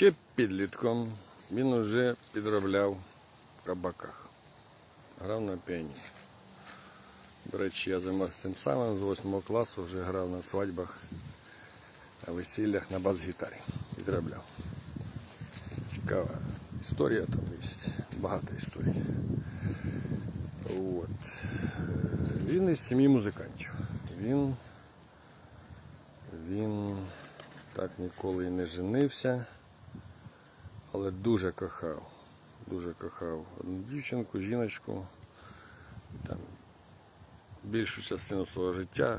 Ще підлітком він уже підробляв в кабаках. Грав на піаніно. До речі, я займався тим самим з 8 класу, вже грав на свадьбах, на весіллях на бас-гітарі. Підробляв. Цікава історія там є, багато історій. От. Він із сім'ї музикантів. Він, він так ніколи і не женився, але дуже кохав. Дуже кохав одну дівчинку, жіночку. Там, більшу частину свого життя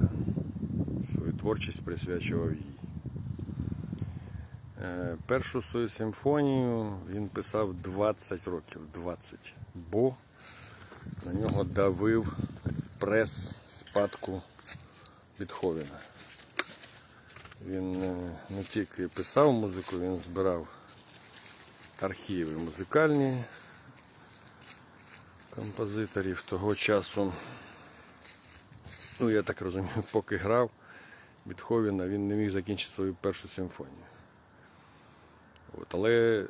свою творчість присвячував їй. Е, Першу свою симфонію він писав 20 років, 20, бо на нього давив прес спадку Бетховена. Він е, не тільки писав музику, він збирав архіви музикальні композиторів того часу. Ну, я так розумію, поки грав Бетховена, він не міг закінчити свою першу симфонію. От, але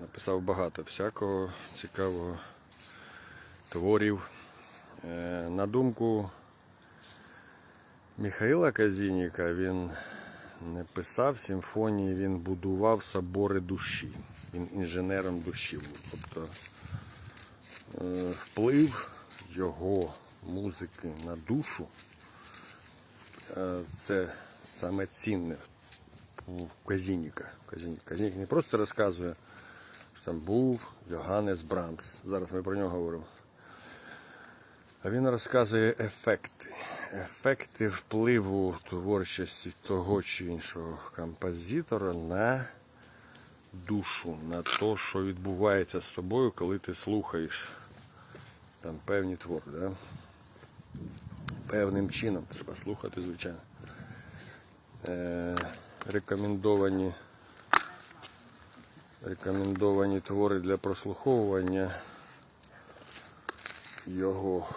написав багато всякого цікавого творів. Е, На думку Михайла Казініка, він не писав симфонії, він будував собори душі. Він інженером душі. Тобто е, вплив його музики на душу е, це саме цінне у Казініка. Казінік. Казінік не просто розказує, що там був Йоганнес Брамс. Зараз ми про нього говоримо. А він розказує ефекти. Ефекти впливу творчості того чи іншого композитора на душу, на те, що відбувається з тобою, коли ти слухаєш там певні твори. Да? Певним чином треба слухати, звичайно. Е, рекомендовані, рекомендовані твори для прослуховування його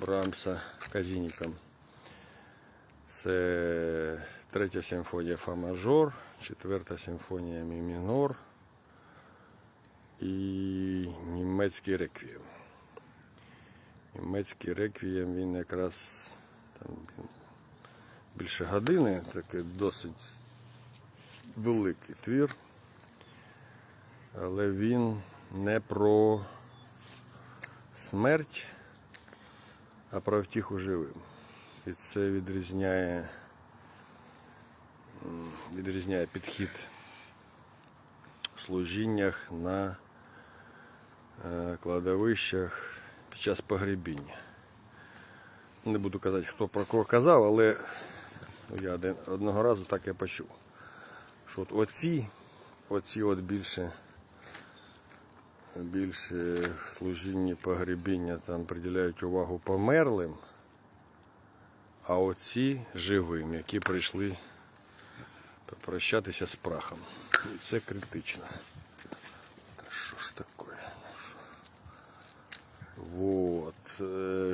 Брамса Казініком. Це третя симфонія Фа мажор, четверта симфонія Мі мінор і німецький реквієм. Німецький реквієм він якраз там більше години, такий досить великий твір, але він не про смерть, а про втіху живим. І це відрізняє, відрізняє підхід в служіннях на е, кладовищах під час погребіння. Не буду казати, хто про кого казав, але я один, одного разу так я почув. Що от оці, оці от більше, більше в служінні погребіння там приділяють увагу померлим, а оці живим, які прийшли попрощатися з прахом. І це критично. Та що ж таке? Вот. Е,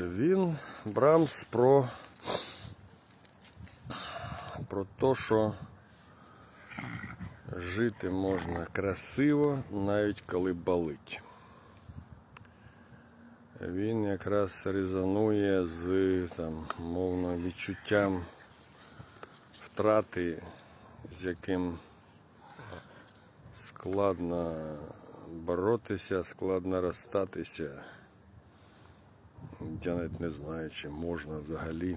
Він Брамс про, про те, що жити можна красиво, навіть коли болить. Він якраз резонує з там, мовно відчуттям втрати, з яким складно боротися, складно розстатися. Я навіть не знаю, чи можна взагалі.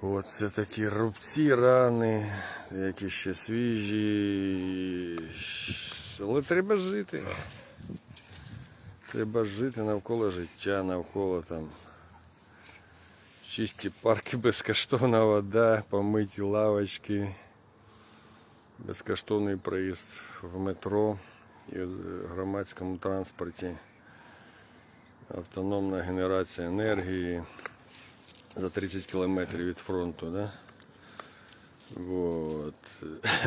От це такі рубці, рани, які ще свіжі. Але треба жити. Треба жити навколо життя, навколо там чисті парки, безкоштовна вода, помиті лавочки, безкоштовний проїзд в метро і в громадському транспорті, автономна генерація енергії за 30 кілометрів від фронту, да? Вот.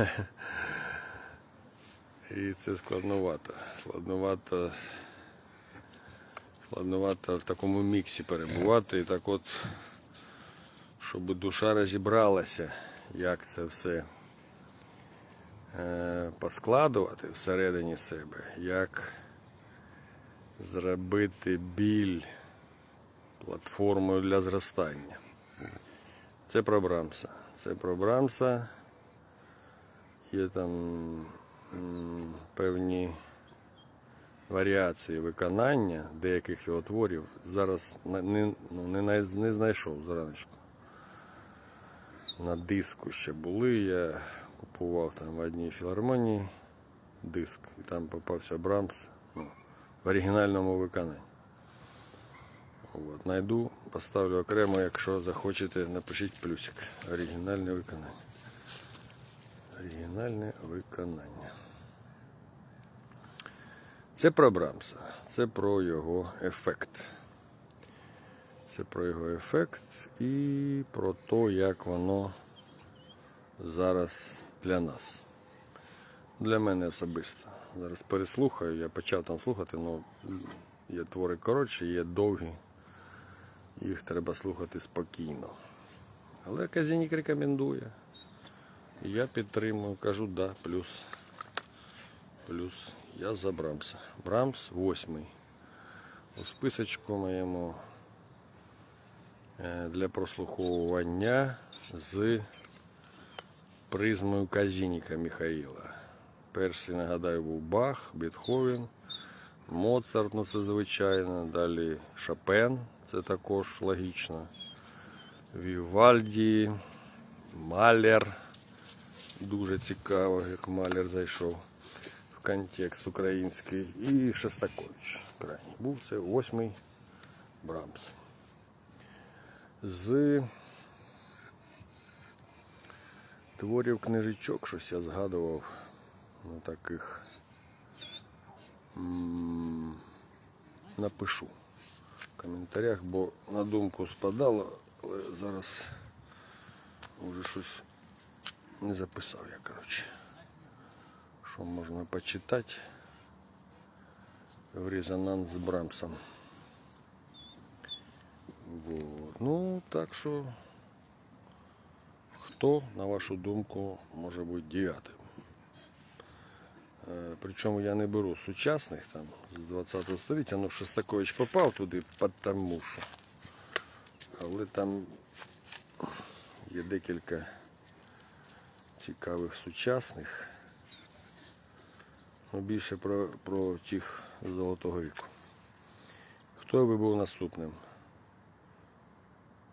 І це складновато. Складновато, складновато в такому міксі перебувати. І так от, щоб душа розібралася, як це все е, поскладувати всередині себе, як зробити біль платформою для зростання. Це про Брамса. Це про Брамса. Є там певні варіації виконання деяких його творів. Зараз не, ну, не, не знайшов зраночку. На диску ще були. Я купував там в одній філармонії диск. І там попався Брамс ну, в оригінальному виконанні. От, найду, поставлю окремо, якщо захочете, напишіть плюсик. Оригінальне виконання. Оригінальне виконання. Це про Брамса, це про його ефект. Це про його ефект і про те, як воно зараз для нас. Для мене особисто. Зараз переслухаю, я почав там слухати, але є твори коротші, є довгі. Їх треба слухати спокійно. Але Казінік рекомендує. Я підтримую, кажу да, плюс. Плюс я за Брамса. Брамс восьмий. У списочку моєму для прослуховування з призмою Казініка Михаїла. Перший, нагадаю, був Бах, Бетховен, Моцарт, ну це звичайно. Далі Шопен, це також логічно. Вівальді, Малер. Дуже цікаво, як Малер зайшов в контекст український. І Шостакович крайній був. Це восьмий Брамс. З творів книжечок щось я згадував на таких. Напишу в коментарях, бо на думку спадало, але зараз вже щось не записав я, коротше. Що можна почитати в резонанс з Брамсом. Вот. Ну, так що, хто, на вашу думку, може бути дев'ятим? Е, Причому я не беру сучасних там з 20 століття, ну Шостакович попав туди, тому що. Але там є декілька цікавих сучасних. Ну, більше про, про тих Золотого віку. Хто би був наступним?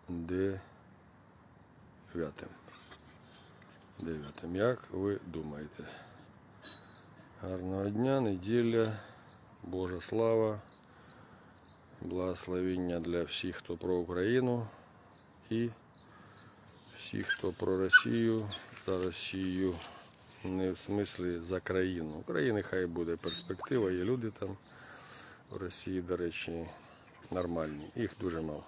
Дев'ятим. Дев'ятим. Як ви думаєте? Гарного дня, неділя, Божа слава, благословення для всіх, хто про Україну і всіх, хто про Росію, за Росію, не в смислі за країну. України хай буде перспектива, є люди там в Росії, до речі, нормальні. Їх дуже мало.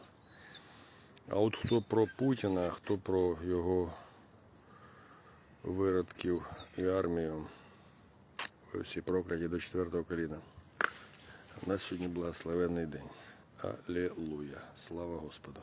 А от хто про Путіна, хто про його виродків і армію, ви всі прокляті до четвертого коліна. У нас сьогодні благословенний день. Аллилуйя. Слава Господу.